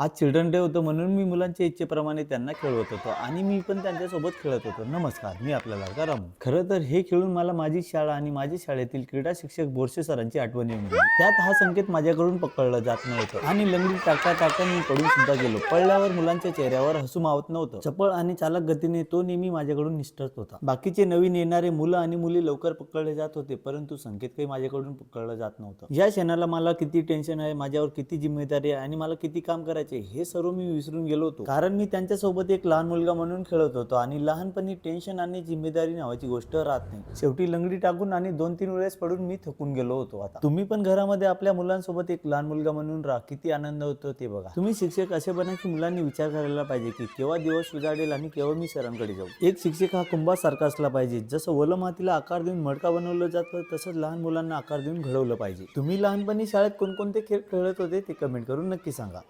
आज children day होतं म्हणून मी मुलांच्या इच्छेप्रमाणे त्यांना खेळवत होतो आणि मी पण त्यांच्यासोबत खेळत होतो. नमस्कार मी आपल्याला लाडका खरं तर हे खेळून मला माझी शाळा आणि माझ्या शाळेतील क्रीडा शिक्षक बोरसे सरांची आठवण येऊन गेली. त्यात हा संकेत माझ्याकडून पकडलं जात नव्हतं आणि लंगडी टाकता टाकता मी पडून सुद्धा गेलो. पडल्यावर मुलांच्या चेहऱ्यावर हसू मावत नव्हतं. चपळ आणि चालक गतीने तो नेहमी माझ्याकडून निष्ठत होता. बाकीचे नवीन येणारे मुलं आणि मुली लवकर पकडले जात होते परंतु संकेत काही माझ्याकडून पकडलं जात नव्हतं. या क्षणाला मला किती टेन्शन आहे माझ्यावर किती जिम्मेदारी आहे आणि मला किती काम करायचं हे सर्व मी विसरून गेलो होतो. कारण मी त्यांच्यासोबत एक लहान मुलगा म्हणून खेळत होतो आणि लहानपणी टेन्शन आणि जिम्मेदारी नावाची गोष्ट राहत नाही. शेवटी लंगडी टाकून आणि दोन तीन वेळेस पडून मी थकून गेलो होतो आता. तुम्ही पण घरामध्ये आपल्या मुलांसोबत एक लहान मुलगा म्हणून राहा. किती आनंद होतो ते बघा. तुम्ही शिक्षक असे बना की मुलांनी विचार करायला पाहिजे की केव्हा दिवस सुधारेल आणि केव्हा मी सरांकडे जाऊ. एक शिक्षक हा कुंभासारखा असला पाहिजे. जसं ओलं मातीला आकार देऊन मडका बनवलं जातं तसंच लहान मुलांना आकार देऊन घडवलं पाहिजे. तुम्ही लहानपणी शाळेत कोणकोणते खेळ खेळत होते ते कमेंट करून नक्की सांगा.